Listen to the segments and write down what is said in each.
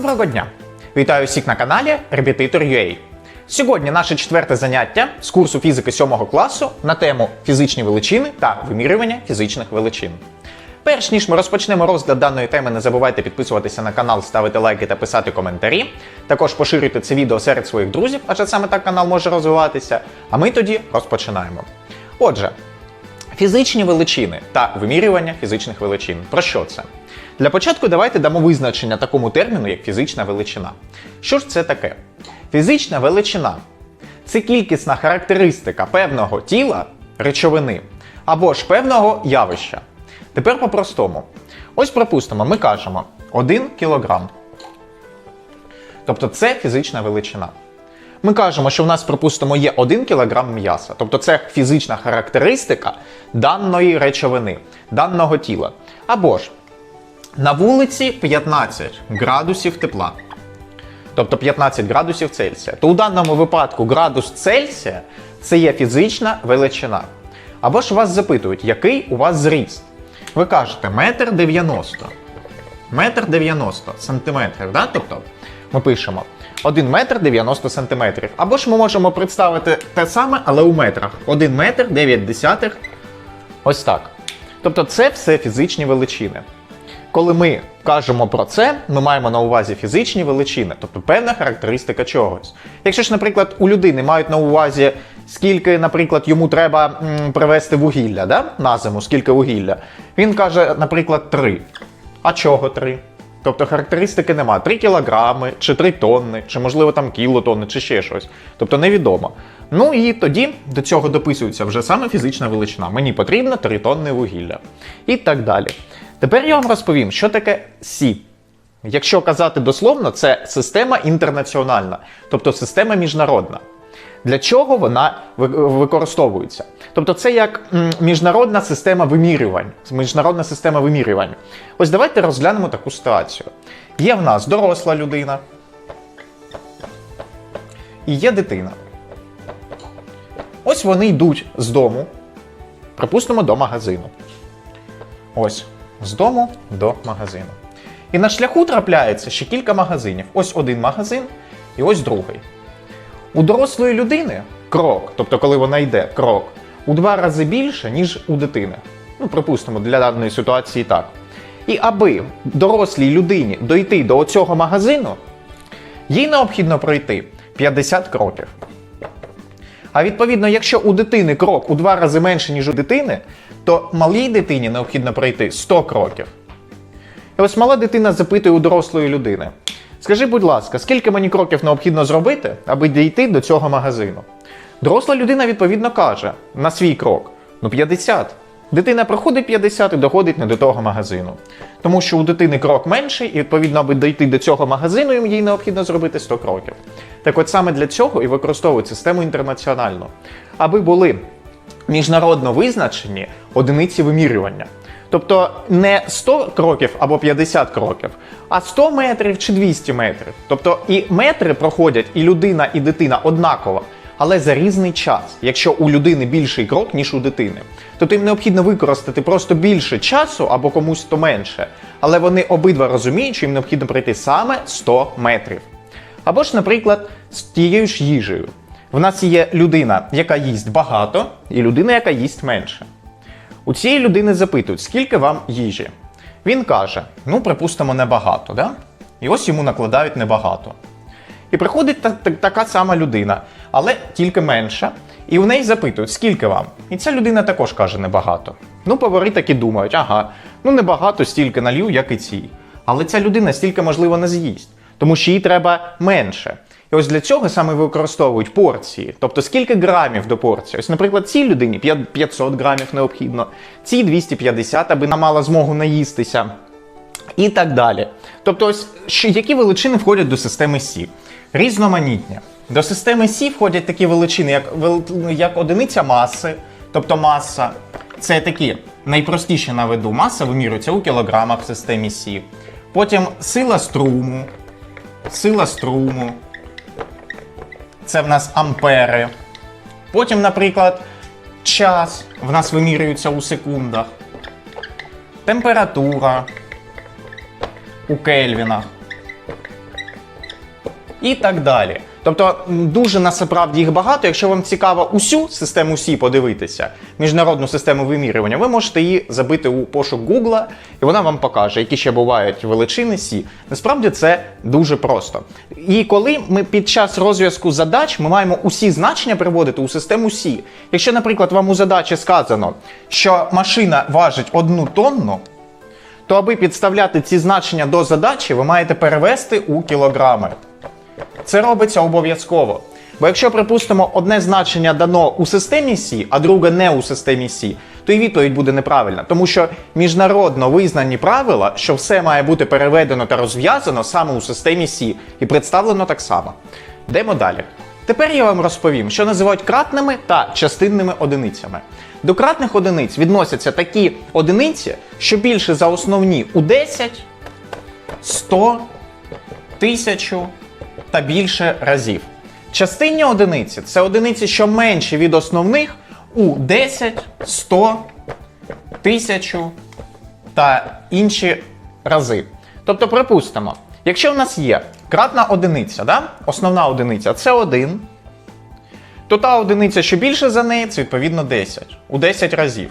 Доброго дня! Вітаю всіх на каналі Repetitor.ua. Сьогодні наше четверте заняття з курсу фізики 7 класу на тему фізичні величини та вимірювання фізичних величин. Перш ніж ми розпочнемо розгляд даної теми, не забувайте підписуватися на канал, ставити лайки та писати коментарі. Також поширюйте це відео серед своїх друзів, адже саме так канал може розвиватися. А ми тоді розпочинаємо. Отже, Фізичні величини та вимірювання фізичних величин. Про що це? Для початку давайте дамо визначення такому терміну, як фізична величина. Що ж це таке? Фізична величина це кількісна характеристика певного тіла, речовини або ж певного явища. Тепер по-простому. Ось припустимо, ми кажемо 1 кілограм. Тобто це фізична величина. Ми кажемо, що в нас, припустимо, є 1 кг м'яса. Тобто це фізична характеристика даної речовини, даного тіла. Або ж на вулиці 15 градусів тепла. Тобто 15 градусів Цельсія. То у даному випадку градус Цельсія це є фізична величина. Або ж вас запитують, який у вас зріст. Ви кажете, метр 90. Метр 90 сантиметрів, да? Тобто ми пишемо 1 метр 90 сантиметрів. Або ж ми можемо представити те саме, але у метрах. 1 метр 9 десятих. Ось так. Тобто це все фізичні величини. Коли ми кажемо про це, ми маємо на увазі фізичні величини, тобто певна характеристика чогось. Якщо ж, наприклад, у людини мають на увазі, скільки, наприклад, йому треба м, привезти вугілля да? на зиму, скільки вугілля, він каже, наприклад, 3. А чого 3? Тобто характеристики нема. 3 кілограми, чи 3 тонни, чи можливо там кілотонни, чи ще щось. Тобто невідомо. Ну і тоді до цього дописується вже саме фізична величина. Мені потрібно 3 тонни вугілля. І так далі. Тепер я вам розповім, що таке Сі. Якщо казати дословно, це система інтернаціональна, тобто система міжнародна. Для чого вона використовується? Тобто, це як міжнародна система вимірювань. Міжнародна система вимірювань. Ось давайте розглянемо таку ситуацію. Є в нас доросла людина і є дитина. Ось вони йдуть з дому, припустимо, до магазину. Ось, з дому до магазину. І на шляху трапляється ще кілька магазинів. Ось один магазин і ось другий. У дорослої людини крок, тобто коли вона йде, крок, у два рази більше, ніж у дитини. Ну, припустимо, для даної ситуації так. І аби дорослій людині дойти до цього магазину, їй необхідно пройти 50 кроків. А відповідно, якщо у дитини крок у два рази менше, ніж у дитини, то малій дитині необхідно пройти 100 кроків. І ось мала дитина запитує у дорослої людини: Скажи, будь ласка, скільки мені кроків необхідно зробити, аби дійти до цього магазину? Доросла людина відповідно каже на свій крок: ну 50. Дитина проходить 50 і доходить не до того магазину. Тому що у дитини крок менший, і відповідно, аби дійти до цього магазину, їй необхідно зробити 100 кроків. Так от саме для цього і використовують систему інтернаціональну, аби були міжнародно визначені одиниці вимірювання. Тобто не 100 кроків або 50 кроків, а 100 метрів чи 200 метрів. Тобто і метри проходять і людина, і дитина однаково, але за різний час, якщо у людини більший крок, ніж у дитини. Тобто їм необхідно використати просто більше часу або комусь то менше, але вони обидва розуміють, що їм необхідно пройти саме 100 метрів. Або ж, наприклад, з тією ж їжею. В нас є людина, яка їсть багато, і людина, яка їсть менше. У цієї людини запитують, скільки вам їжі. Він каже: ну, припустимо, небагато, да? І ось йому накладають небагато. І приходить та, та- така сама людина, але тільки менша, і у неї запитують, скільки вам? І ця людина також каже небагато. Ну, повари таки думають, ага, ну небагато стільки налью, як і цій. Але ця людина стільки, можливо, не з'їсть, тому що їй треба менше. І ось для цього саме використовують порції. Тобто скільки грамів до порції. Ось, наприклад, цій людині 500 грамів необхідно, цій 250, аби вона мала змогу наїстися. І так далі. Тобто, ось які величини входять до системи Сі? Різноманітні. До системи Сі входять такі величини, як, як одиниця маси, тобто маса. Це такі найпростіші наведу. Маса вимірюється у кілограмах в системі Сі. Потім сила струму, сила струму. Це в нас ампери. Потім, наприклад, час в нас вимірюється у секундах. Температура у кельвінах. і так далі. Тобто дуже насправді їх багато. Якщо вам цікаво усю систему Сі подивитися, міжнародну систему вимірювання, ви можете її забити у пошук Гугла, і вона вам покаже, які ще бувають величини Сі. Насправді це дуже просто. І коли ми під час розв'язку задач ми маємо усі значення приводити у систему Сі. Якщо, наприклад, вам у задачі сказано, що машина важить одну тонну, то аби підставляти ці значення до задачі, ви маєте перевести у кілограми. Це робиться обов'язково. Бо якщо, припустимо, одне значення дано у системі Сі, а друге не у системі Сі, то і відповідь буде неправильна, тому що міжнародно визнані правила, що все має бути переведено та розв'язано саме у системі Сі і представлено так само. Йдемо далі. Тепер я вам розповім, що називають кратними та частинними одиницями. До кратних одиниць відносяться такі одиниці, що більше за основні у 10, 100, 1000 та більше разів. Частинні одиниці це одиниці, що менші від основних у 10, 100, 1000 та інші рази. Тобто, припустимо, якщо в нас є кратна одиниця, да? основна одиниця це 1, то та одиниця, що більше за неї, це відповідно 10 у 10 разів.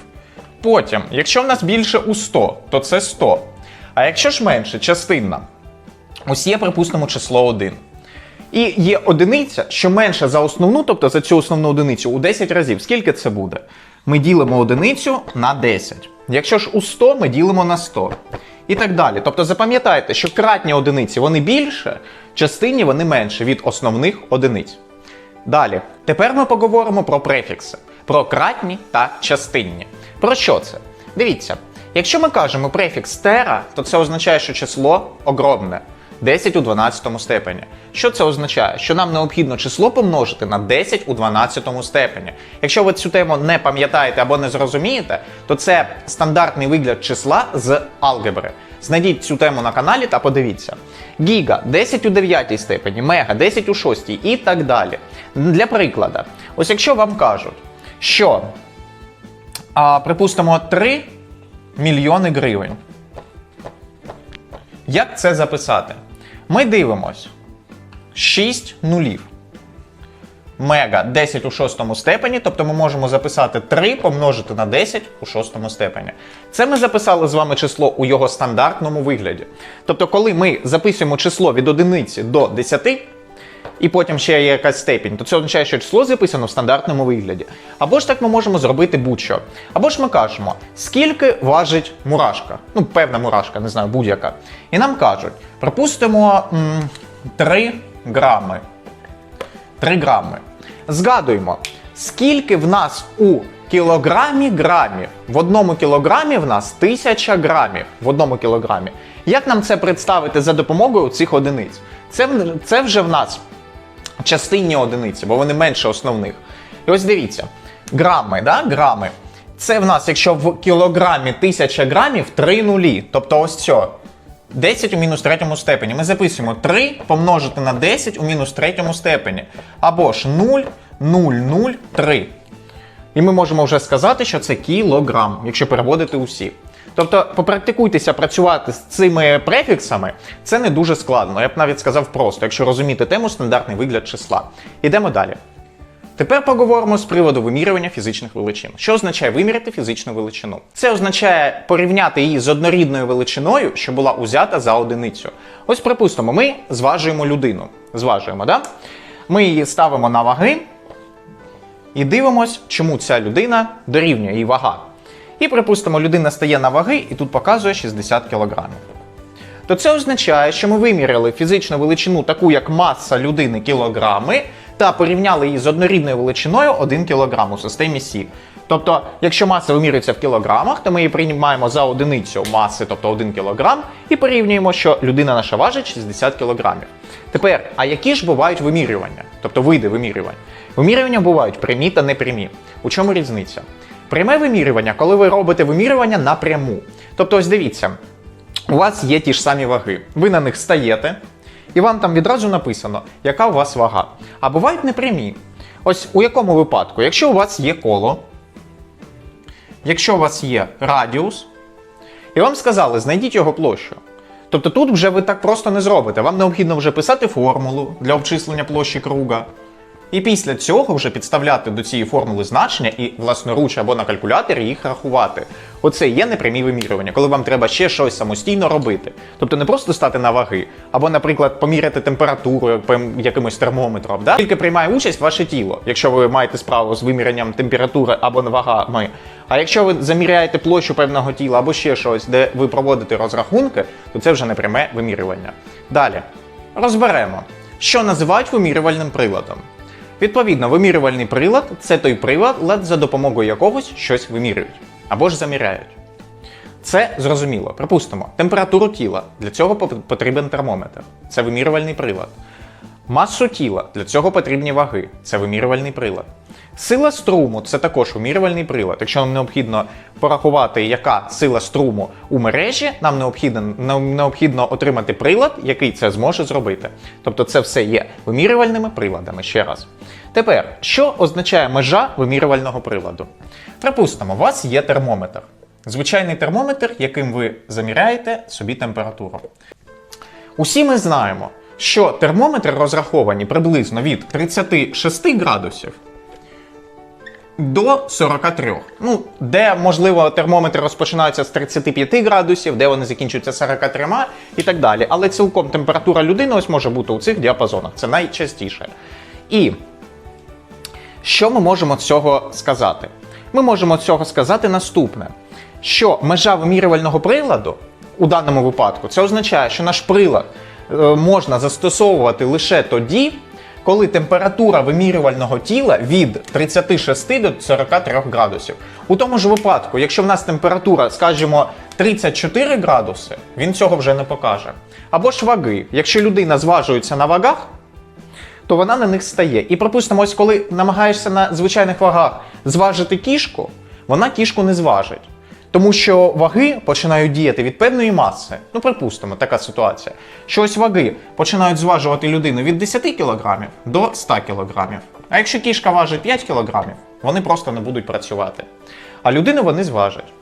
Потім, якщо в нас більше у 100, то це 100. А якщо ж менше, частинна, ось є, припустимо, число 1. І є одиниця, що менша за основну, тобто за цю основну одиницю у 10 разів. Скільки це буде? Ми ділимо одиницю на 10. Якщо ж у 100, ми ділимо на 100. І так далі. Тобто запам'ятайте, що кратні одиниці вони більше, частинні вони менше від основних одиниць. Далі, тепер ми поговоримо про префікси, про кратні та частинні. Про що це? Дивіться, якщо ми кажемо префікс тера, то це означає, що число огромне. 10 у 12 степені. Що це означає? Що нам необхідно число помножити на 10 у 12 степені. Якщо ви цю тему не пам'ятаєте або не зрозумієте, то це стандартний вигляд числа з алгебри. Знайдіть цю тему на каналі та подивіться. Гіга 10 у 9 степені, мега 10 у 6 і так далі. Для прикладу, ось якщо вам кажуть, що, а, припустимо, 3 мільйони гривень. Як це записати? Ми дивимось 6 нулів. Мега 10 у шостому степені, тобто ми можемо записати 3 помножити на 10 у шостому степені. Це ми записали з вами число у його стандартному вигляді. Тобто, коли ми записуємо число від одиниці до 10, і потім ще є якась степінь, то це означає, що число записано в стандартному вигляді. Або ж так ми можемо зробити будь-що. Або ж ми кажемо, скільки важить мурашка. Ну, певна мурашка, не знаю, будь-яка. І нам кажуть, припустимо, 3 грами. 3 грами. Згадуємо, скільки в нас у кілограмі грамів. В одному кілограмі в нас 1000 грамів. В одному кілограмі. Як нам це представити за допомогою цих одиниць? Це, це вже в нас частинні одиниці, бо вони менше основних. І ось дивіться, грами, да? грами. Це в нас, якщо в кілограмі 1000 грамів, 3 нулі. Тобто ось це. 10 у мінус третьому степені. Ми записуємо 3 помножити на 10 у мінус третьому степені. Або ж 0, 0, 0, 3. І ми можемо вже сказати, що це кілограм, якщо переводити усі. Тобто, попрактикуйтеся працювати з цими префіксами, це не дуже складно. Я б навіть сказав просто, якщо розуміти тему стандартний вигляд числа. Ідемо далі. Тепер поговоримо з приводу вимірювання фізичних величин. Що означає виміряти фізичну величину? Це означає порівняти її з однорідною величиною, що була узята за одиницю. Ось, припустимо, ми зважуємо людину. Зважуємо, да? Ми її ставимо на ваги і дивимось, чому ця людина дорівнює її вага. І, припустимо, людина стає на ваги і тут показує 60 кг. То це означає, що ми виміряли фізичну величину, таку як маса людини кілограми, та порівняли її з однорідною величиною 1 кг у системі Сі. Тобто, якщо маса вимірюється в кілограмах, то ми її приймаємо за одиницю маси, тобто 1 кг, і порівнюємо, що людина наша важить 60 кг. Тепер, а які ж бувають вимірювання, тобто види вимірювань? Вимірювання бувають прямі та непрямі. У чому різниця? Пряме вимірювання, коли ви робите вимірювання напряму. Тобто, ось дивіться, у вас є ті ж самі ваги. Ви на них стаєте, і вам там відразу написано, яка у вас вага. А бувають непрямі. Ось у якому випадку, якщо у вас є коло, якщо у вас є радіус, і вам сказали, знайдіть його площу, Тобто тут вже ви так просто не зробите. Вам необхідно вже писати формулу для обчислення площі круга. І після цього вже підставляти до цієї формули значення і власноруч або на калькуляторі їх рахувати. Оце є непрямі вимірювання, коли вам треба ще щось самостійно робити. Тобто не просто стати на ваги, або, наприклад, поміряти температуру якимось термометром. Да? Тільки приймає участь ваше тіло, якщо ви маєте справу з вимірянням температури або вагами. А якщо ви заміряєте площу певного тіла або ще щось, де ви проводите розрахунки, то це вже не пряме вимірювання. Далі розберемо, що називають вимірювальним приладом. Відповідно, вимірювальний прилад це той прилад, за допомогою якогось щось вимірюють або ж заміряють. Це зрозуміло. Припустимо, температуру тіла. Для цього потрібен термометр. Це вимірювальний прилад. Масу тіла для цього потрібні ваги. Це вимірювальний прилад. Сила струму це також вимірювальний прилад. Якщо нам необхідно порахувати, яка сила струму у мережі, нам необхідно, нам необхідно отримати прилад, який це зможе зробити. Тобто це все є вимірювальними приладами. Ще раз. Тепер, що означає межа вимірювального приладу? Припустимо, у вас є термометр. Звичайний термометр, яким ви заміряєте собі температуру. Усі ми знаємо, що термометри розраховані приблизно від 36 градусів до 43. Ну, де, можливо, термометри розпочинаються з 35 градусів, де вони закінчуються 43 і так далі. Але цілком температура людини ось може бути у цих діапазонах. Це найчастіше. І що ми можемо з цього сказати? Ми можемо з цього сказати наступне: що межа вимірювального приладу у даному випадку це означає, що наш прилад можна застосовувати лише тоді, коли температура вимірювального тіла від 36 до 43 градусів. У тому ж випадку, якщо в нас температура, скажімо, 34 градуси, він цього вже не покаже. Або ж ваги. Якщо людина зважується на вагах, то вона на них стає. І припустимо, ось коли намагаєшся на звичайних вагах зважити кішку, вона кішку не зважить. Тому що ваги починають діяти від певної маси. Ну, припустимо, така ситуація. Що ось ваги починають зважувати людину від 10 кг до 100 кг. А якщо кішка важить 5 кг, вони просто не будуть працювати. А людину вони зважать.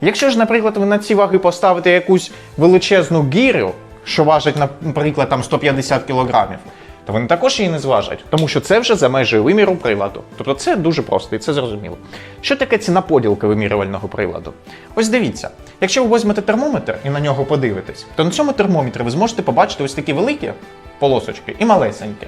Якщо ж, наприклад, ви на ці ваги поставите якусь величезну гірю, що важить, наприклад, там 150 кілограмів, то вони також її не зважать, тому що це вже за межею виміру приладу. Тобто це дуже просто і це зрозуміло. Що таке ціна поділки вимірювального приладу? Ось дивіться, якщо ви візьмете термометр і на нього подивитесь, то на цьому термометрі ви зможете побачити ось такі великі полосочки і малесенькі.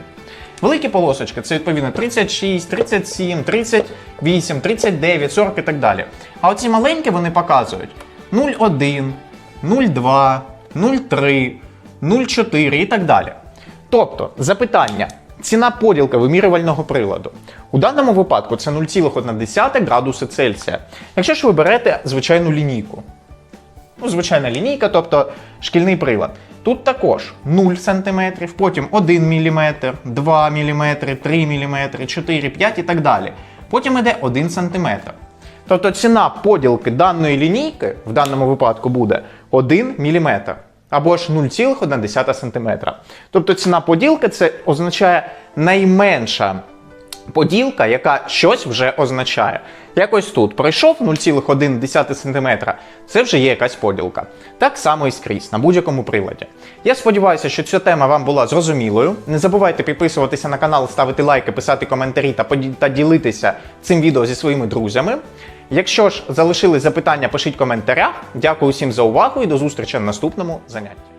Великі полосочки це відповідно 36, 37, 38, 39, 40 і так далі. А оці маленькі вони показують 0,1, 0,2, 0,3, 0,4 і так далі. Тобто, запитання. Ціна поділки вимірювального приладу. У даному випадку це 0,1 градуси Цельсія. Якщо ж ви берете звичайну лінійку, ну, звичайна лінійка, тобто шкільний прилад. Тут також 0 см, потім 1 мм, 2 мм, 3 мм, 4, 5 і так далі. Потім йде 1 см. Тобто ціна поділки даної лінійки в даному випадку буде 1 мм або ж 0,1 см. А ціна поділки це означає найменша поділка, яка щось вже означає. Якось тут пройшов 0,1 см, це вже є якась поділка. Так само і скрізь на будь-якому приладі. Я сподіваюся, що ця тема вам була зрозумілою. Не забувайте підписуватися на канал, ставити лайки, писати коментарі та, поді- та ділитися цим відео зі своїми друзями. Якщо ж залишили запитання, пишіть в коментарях. Дякую всім за увагу і до зустрічі на наступному занятті.